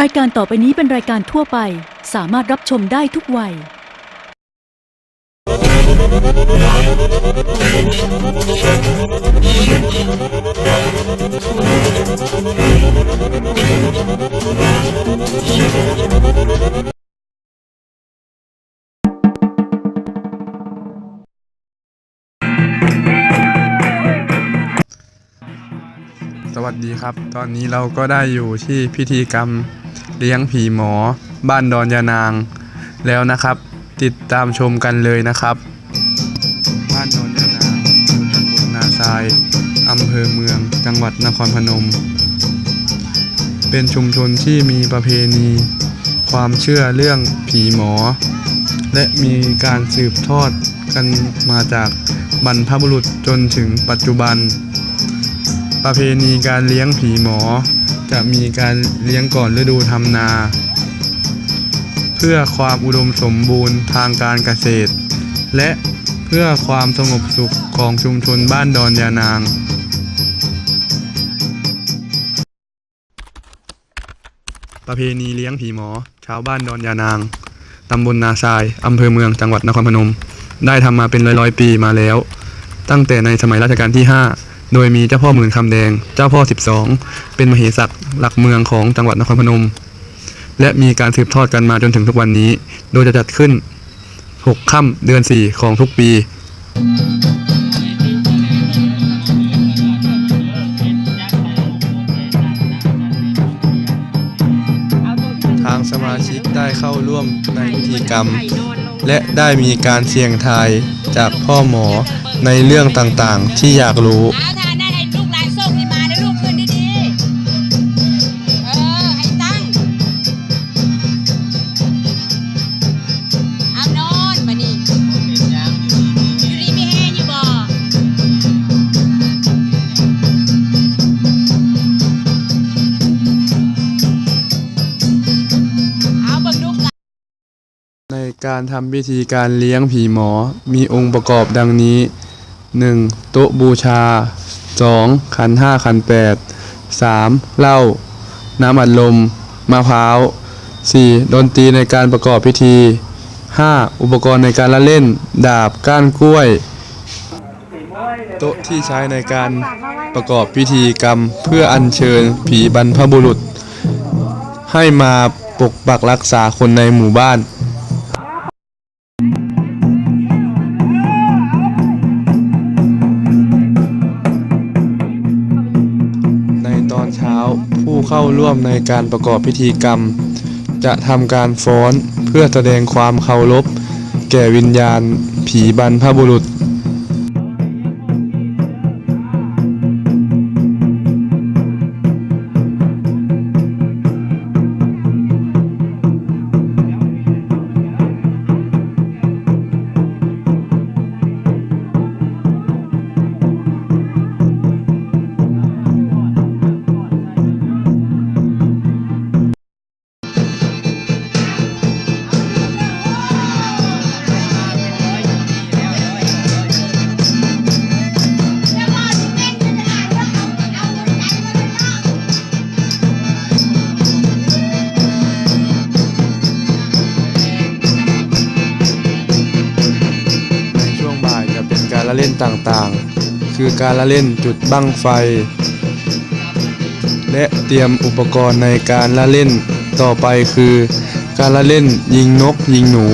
รายการต่อไปนี้เป็นรายการทั่วไป สามารถรับชมได้ทุกวัย สวัสดีครับ ตอนนี้เราก็ได้อยู่ที่พิธีกรรม เลี้ยงผีหมอ บ้านดอนยานาง แล้วนะครับ ติดตามชมกันเลยนะครับ บ้านดอนยานางอยู่ตำบลนาทรายอำเภอเมือง จังหวัดนครพนม เป็นชุมชนที่มีประเพณี ความเชื่อเรื่องผีหมอ และมีการสืบทอดกันมาจากบรรพบุรุษจนถึงปัจจุบัน ประเพณีการเลี้ยงผีหมอ จะมีการเลี้ยงก่อนฤดูทำนา เพื่อความอุดมสมบูรณ์ทางการเกษตร และเพื่อความสงบสุขของชุมชนบ้านดอนยานางประเพณีเลี้ยงผีหมอ ชาวบ้านดอนยานาง ตำบลนาทราย อำเภอเมือง จังหวัดนครพนม ได้ทำมาเป็นร้อยๆปีมาแล้ว ตั้งแต่ในสมัยรัชกาลที่ 5 โดยมีเจ้าพ่อหมื่นคำแดง เจ้าพ่อ 12 เป็นมเหสักหลักเมืองของจังหวัดนครพนม และมีการสืบทอดกันมาจนถึงทุกวันนี้ โดยจะจัดขึ้น 6 ค่ำเดือน 4 ของทุกปีทางสมาชิกได้เข้าร่วมในพิธีกรรม และได้มีการเสี่ยงทายจากพ่อหมอในเรื่องต่างๆ ที่อยากรู้ การทำพิธีการเลี้ยงผีหมอมีองค์ประกอบดังนี้ 1. โต๊ะบูชา 2. ขันห้าขันแปด 3. เหล้าน้ำอัดลมมะพร้าว 4. ดนตรีในการประกอบพิธี 5. อุปกรณ์ในการละเล่น ดาบก้านกล้วย โต๊ะที่ใช้ในการประกอบพิธีกรรมเพื่ออัญเชิญผีบรรพบุรุษ ให้มาปกปักรักษาคนในหมู่บ้าน ตอนเช้าผู้เข้าร่วมในการประกอบพิธีกรรม จะทำการฟ้อนเพื่อแสดงความเคารพแก่วิญญาณผีบรรพบุรุษ ต่างๆ คือการละเล่นจุดบั้งไฟ และเตรียมอุปกรณ์ในการละเล่นต่อไปคือ การละเล่นยิงนกยิงหนู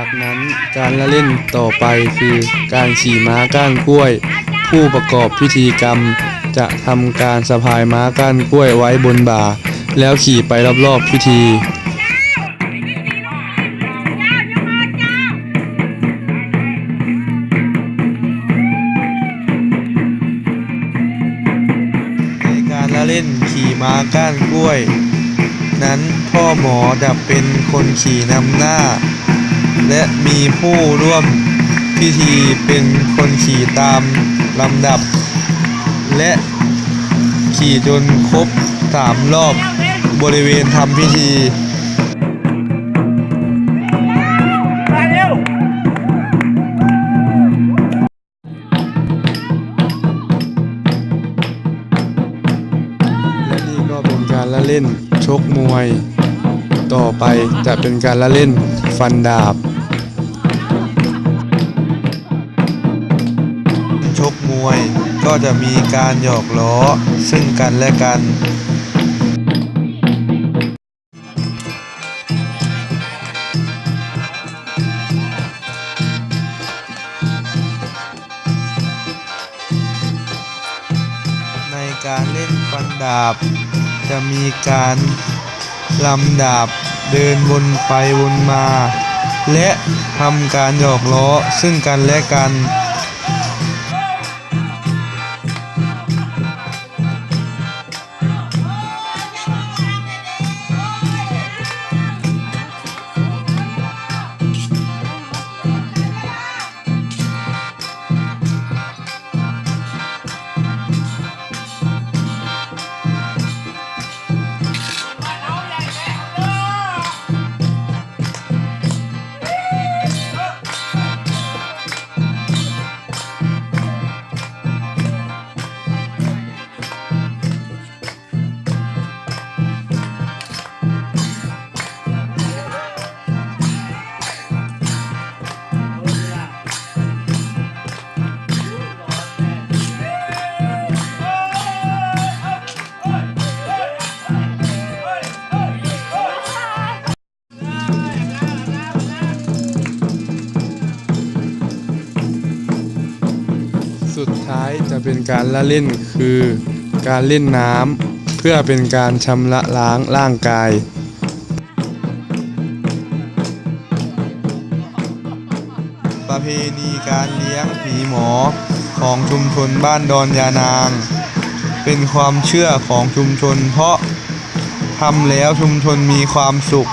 ากนั้นการละเล่นต่อไปคือการขี่ม้าก้านกล้วย ผู้ประกอบพิธีกรรม จะทำการสะพายม้าก้านกล้วยไว้บนบ่า แล้วขี่ไปรอบๆพิธีในการละเล่นขี่ม้าก้านกล้วย นั้นพ่อหมอจะเป็นคนขี่นำหน้า และมีผู้ร่วมพิธีเป็นคนขี่ตามลำดับ และขี่จนครบสามรอบบริเวณทำพิธีและนี่ก็เป็นการละเล่นชกมวย ต่อไปจะเป็นการละเล่น ฟันดาบ ชกมวยก็จะมีการหยอกล้อซึ่งกันและกัน ในการเล่นฟันดาบ จะมีการลำดาบ เดินวนไปวนมา และทำการหยอกล้อซึ่งกันและกัน จะเป็นการละเล่นคือการเล่นน้ำเพื่อเป็นการชำระล้างร่างกาย ประเพณีการเลี้ยงผีหมอของชุมชนบ้านดอนยานาง เป็นความเชื่อของชุมชน เพราะทำแล้วชุมชนมีความสุข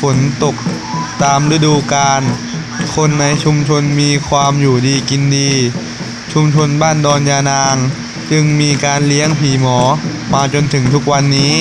ฝนตกตามฤดูกาลคนในชุมชนมีความอยู่ดีกินดี ชุมชนบ้านดอนยานาง จึงมีการเลี้ยงผีหมอมาจนถึงทุกวันนี้